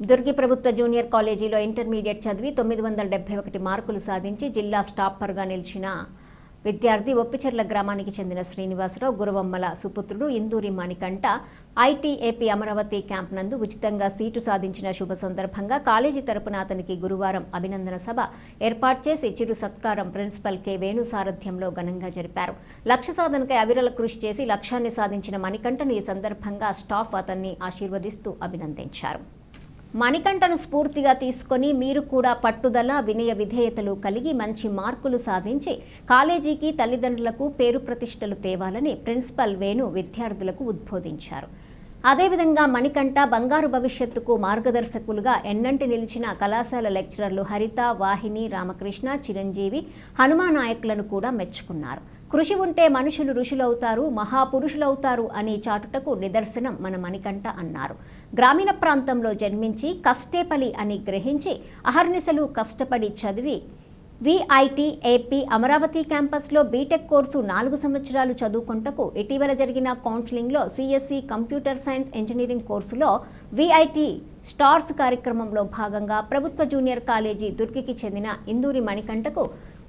దుర్గి ప్రభుత్వ జూనియర్ కాలేజీలో ఇంటర్మీడియట్ చదివి తొమ్మిది వందల డెబ్బై ఒకటి మార్కులు సాధించి జిల్లా స్టాపర్గా నిలిచిన విద్యార్థి ఒప్పిచెర్ల గ్రామానికి చెందిన శ్రీనివాసరావు గురవమ్మల సుపుత్రుడు ఇందూరి మణికంఠ ఐటీఏపీ అమరావతి క్యాంప్ నందు ఉచితంగా సీటు సాధించిన శుభ సందర్భంగా కాలేజీ తరపున అతనికి గురువారం అభినందన సభ ఏర్పాటు చేసి చిరు సత్కారం ప్రిన్సిపల్ కె వేణు సారథ్యంలో ఘనంగా జరిపారు. లక్ష్య సాధనకై అవిరల కృషి చేసి లక్ష్యాన్ని సాధించిన మణికంఠను ఈ సందర్భంగా స్టాఫ్ అతన్ని ఆశీర్వదిస్తూ అభినందించారు. మణికంఠను స్ఫూర్తిగా తీసుకొని మీరు కూడా పట్టుదల వినయ విధేయతలు కలిగి మంచి మార్కులు సాధించి కాలేజీకి తల్లిదండ్రులకు పేరు ప్రతిష్టలు తేవాలని ప్రిన్సిపల్ వేణు విద్యార్థులకు ఉద్బోధించారు. అదేవిధంగా మణికంఠ బంగారు భవిష్యత్తుకు మార్గదర్శకులుగా ఎన్నంటి నిలిచిన కళాశాల లెక్చరర్లు హరిత వాహిని రామకృష్ణ చిరంజీవి హనుమా నాయకులను కూడా మెచ్చుకున్నారు. కృషి ఉంటే మనుషులు ఋషులవుతారు మహాపురుషులవుతారు అనే చాటుటకు నిదర్శనం మన మణికంఠ అన్నారు. గ్రామీణ ప్రాంతంలో జన్మించి కష్టేపలి అని గ్రహించి అహర్నిశలు కష్టపడి చదివి విఐటి ఏపీ అమరావతి క్యాంపస్లో బీటెక్ కోర్సు నాలుగు సంవత్సరాలు చదువుకుంటకు ఇటీవల జరిగిన కౌన్సిలింగ్లో సిఎస్సి కంప్యూటర్ సైన్స్ ఇంజనీరింగ్ కోర్సులో విఐటి స్టార్స్ కార్యక్రమంలో భాగంగా ప్రభుత్వ జూనియర్ కాలేజీ దుర్గికి చెందిన ఇందూరి మణికంఠకు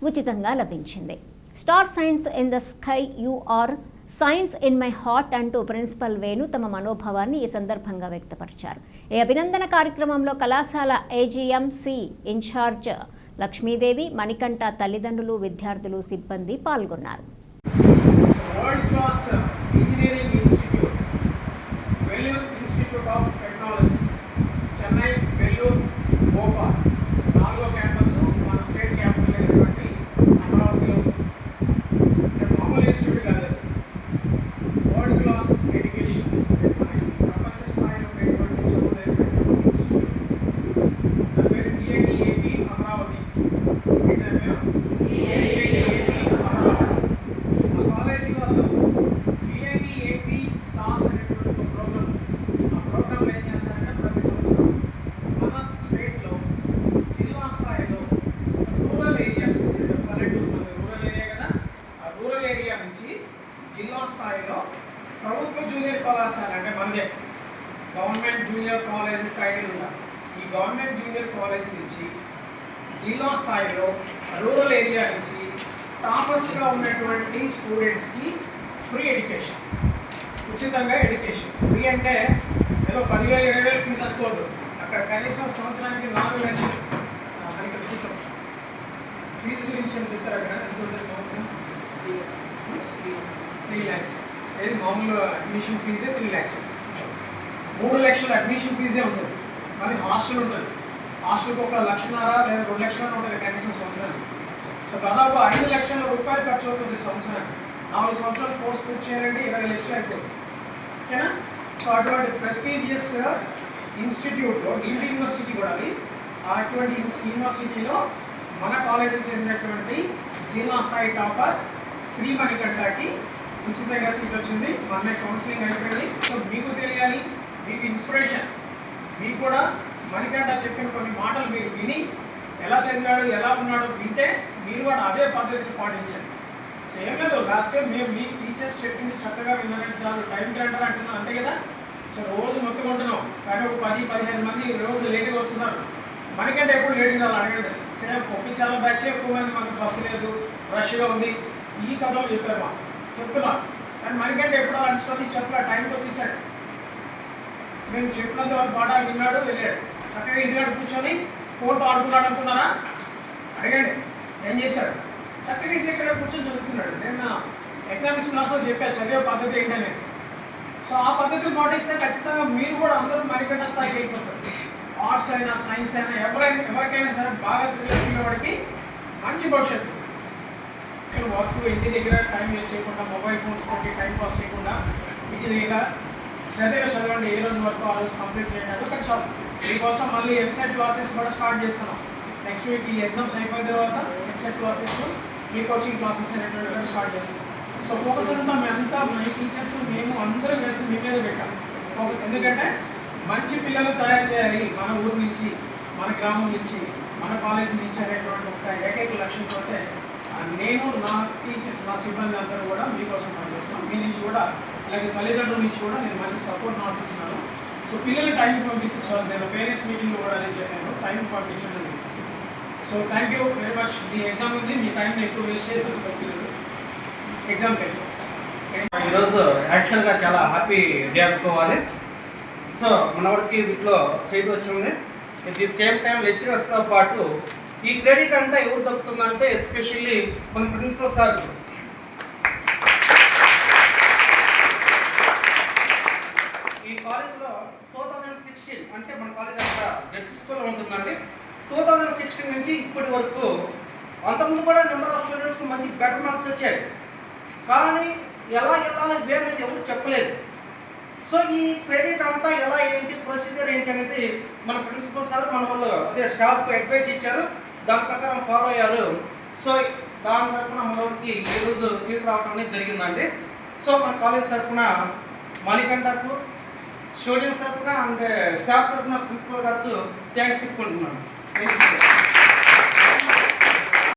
ఉచితంగా లభించింది. Star signs in the sky you are signs in my heart అంటూ ప్రిన్సిపల్ వేణు తమ మనోభావాన్ని ఈ సందర్భంగా వ్యక్తపరిచారు. ఈ అభినందన కార్యక్రమంలో కళాశాల ఏజీఎంసి ఇన్ఛార్జ్ లక్ష్మీదేవి మణికంఠ తల్లిదండ్రులు విద్యార్థులు సిబ్బంది పాల్గొన్నారు. Institute of Technology, Chennai, Vellore, Bhopal of technology Chennai Vellore Bhopal నాలుగో క్యాంపస్ మన స్టేట్ క్యాపిటల్ అయినటువంటి అమరావతిలో ఉంది. అంటే మామూలు ఇన్స్టిట్యూట్ కాదు అది వరల్డ్ క్లాస్ ఎడ్యుకేషన్ అంటే మనకి ప్రపంచ స్థాయిలో ఉండేటువంటి చదువులేటువంటి ఇన్స్టిట్యూట్ దాని పేరు టిఐటిఏపి అమరావతి ఏంటి దాని పేరు టిఐటిఏపి అమరావతి ఆ కాలేజీ వాళ్ళు విఐటి ఏపీ స్టార్స్ అనేటువంటి ఒక ప్రోగ్రామ్ ఆ ప్రోగ్రాంలో ఏం చేస్తారంటే ప్రతి సంవత్సరం మన స్టేట్లో జిల్లా స్థాయిలో రూరల్ ఏరియాస్ నుంచి అంటే పల్లెటూరు మన రూరల్ ఏరియా కదా ఆ రూరల్ ఏరియా నుంచి జిల్లా స్థాయిలో ప్రభుత్వ జూనియర్ కళాశాల అంటే మనదే గవర్నమెంట్ జూనియర్ కాలేజ్ టైటిల్ ఉన్న ఈ గవర్నమెంట్ జూనియర్ కాలేజ్ నుంచి జిల్లా స్థాయిలో రూరల్ ఏరియా నుంచి టాపర్స్గా ఉన్నటువంటి స్టూడెంట్స్కి ఫ్రీ ఎడ్యుకేషన్ ఉచితంగా ఎడ్యుకేషన్. ఫ్రీ అంటే ఏదో పదివేలు ఇరవై వేలు ఫీజు అనుకోవద్దు. అక్కడ కనీసం సంవత్సరానికి నాలుగు లక్షలు. ఇక్కడ కూర్చో. ఫీజు గురించి అని చెప్తారు అక్కడ? ఎంత ఉంటుంది మామూలుగా త్రీ ల్యాక్స్. ఏది మామూలు అడ్మిషన్ ఫీజే త్రీ ల్యాక్స్. మూడు లక్షల అడ్మిషన్ ఫీజే ఉంటుంది. మరి హాస్టల్ ఉంటుంది. హాస్టల్కి ఒక లక్షన్నర లేదా రెండు లక్షలు ఉంటుంది కనీసం సంవత్సరానికి. సో దాదాపు ఐదు లక్షల రూపాయలు ఖర్చు అవుతుంది సంవత్సరానికి. నాలుగు సంవత్సరాలు కోర్స్ పూర్తి చేయాలంటే ఇరవై లక్షలు అయిపోతుంది. ఓకేనా? సో అటువంటి ప్రెస్టీజియస్ ఇన్స్టిట్యూట్లో డీమ్డ్ యూనివర్సిటీ కూడా అది. ఆ అటువంటి యూనివర్సిటీలో మన కాలేజీకి చెందినటువంటి జిల్లా స్థాయి టాపర్ శ్రీమణికంఠకి ఉచితంగా సీట్ వచ్చింది. మన కౌన్సిలింగ్ అయిపోయింది. సో మీకు తెలియాలి మీకు ఇన్స్పిరేషన్. మీకు కూడా మణికంట చెప్పిన కొన్ని మాటలు మీరు విని ఎలా చదివాడు ఎలా ఉన్నాడో వింటే మీరు కూడా అదే పద్ధతిని పాటించండి. సేమ్ లేదు లాస్ట్ టైం మేము మీ టీచర్స్ చెప్పింది చక్కగా విన్నారంటే టైం గ్రాంటర్ అంటున్నారు అంతే కదా? సో రోజు మొత్తుకుంటున్నాం కానీ ఒక పది పదిహేను మంది రోజు లేట్గా వస్తున్నారు. మనకంటే ఎప్పుడు లేట్గా అలా అడగండి సేమ్ ఒప్పి చాలా బ్యాచ్ ఎక్కువ మంది మనకు బస్సు లేదు రష్గా ఉంది. ఈ కథలు చెప్పారు మా చెప్తున్నారు కానీ మనకంటే ఎప్పుడు అలాంటి స్టోరీస్ చెప్పలే? టైంకి వచ్చేసాడు. నేను చెప్పినంత వరకు పాఠాలు విన్నాడు వెళ్ళాడు చక్కగా ఇంటికాడ కూర్చొని ఫోన్తో ఆడుకున్నాడు అనుకున్నారా అడగండి. ఏం చేశాడు? చక్కగా ఇంటి దగ్గర కూర్చొని చదువుకున్నాడు. నేను ఎకనామిక్స్ క్లాస్లో చెప్పాను చదివే పద్ధతి ఏంటనే. సో ఆ పద్ధతిని పాటిస్తే ఖచ్చితంగా మీరు కూడా అందరూ మరికన్నా స్థాయికి అయిపోతారు. ఆర్ట్స్ అయినా సైన్స్ అయినా ఎవరైనా ఎవరికైనా సరే బాగా చదివిన వాడికి మంచి భవిష్యత్తు. ఇక్కడ వర్క్ ఇంటి దగ్గర టైం వేస్ట్ చేయకుండా మొబైల్ ఫోన్స్ తోటి టైం పాస్ చేయకుండా ఇంటి దగ్గర శ్రద్ధగా చదవండి ఏ రోజు వరకు ఆ రోజు కంప్లీట్ చేయండి అదొకటి చాలు మీకోసం మళ్ళీ వెబ్సైట్ క్లాసెస్ కూడా స్టార్ట్ చేస్తున్నాం. నెక్స్ట్ వీక్ ఈ ఎగ్జామ్స్ అయిపోయిన తర్వాత website classes free coaching classes అనేటువంటి కూడా స్టార్ట్ చేస్తున్నాం. సో ఫోకస్ అంతా మేమంతా మన టీచర్స్ మేము అందరం కలిసి మీ మీద పెట్టాం. ఫోకస్ ఎందుకంటే మంచి పిల్లలు తయారు చేయాలి మన ఊరు నుంచి మన గ్రామం నుంచి మన కాలేజ్ నుంచి అనేటువంటి ఒక ఏకైక లక్ష్యంతో నేను నా టీచర్స్ నా సిబ్బంది అందరూ కూడా మీకోసం పనిచేస్తున్నాం. మీ నుంచి కూడా అలాగే తల్లిదండ్రుల నుంచి కూడా నేను మంచి సపోర్ట్ ఆశిస్తున్నాను సో పిల్లలు టైం పంపిస్తారు నేను పేరెంట్స్ మీటింగ్ కూడా అదే చెప్పాను. టైం పంపించండి అని చెప్పేసి. So thank you very much me exam ఉంది. మీ టైంని ఎక్కువ వేస్ట్ చేయదు పిల్లలు. ఎగ్జామ్ పెట్టు ఈరోజు యాక్చువల్గా చాలా హ్యాపీ డే అనుకోవాలి. సో మనవాడికి వీటిలో సీట్ వచ్చింది. ఎట్ ది సేమ్ టైం లెక్చరర్స్తో పాటు ఈ క్రెడిట్ అంతా ఎవరు దక్కుతుందంటే ఎస్పెషల్లీ మన ప్రిన్సిపల్ సార్ ఈ కాలేజ్లో టూ థౌజండ్ సిక్స్టీన్ అంటే మన కాలేజ్ అంతా ఉంటుందంటే టూ థౌజండ్ సిక్స్టీన్ నుంచి ఇప్పటి వరకు అంతకుముందు కూడా నెంబర్ ఆఫ్ స్టూడెంట్స్కి మంచి బెటర్ మార్క్స్ వచ్చాయి. కానీ ఎలా వెళ్ళాలి వే అనేది ఎవరు చెప్పలేదు. సో ఈ క్రెడిట్ అంతా ఎలా ఏంటి ప్రొసీజర్ ఏంటి అనేది మన ప్రిన్సిపల్ సార్ మన వాళ్ళు అదే స్టాఫ్కి అడ్వైజ్ ఇచ్చారు. దాని ప్రకారం ఫాలో అయ్యారు. సో దాని తరఫున మనోడికి ఈరోజు సీట్ రావడం అనేది జరిగిందండి. సో మన కాలేజ్ తరఫున మణికంఠకు స్టూడెంట్స్ తరఫున అండ్ స్టాఫ్ తరఫున ప్రిన్సిపల్ గారికి థ్యాంక్స్ చెప్పుకుంటున్నాను థ్యాంక్ యూ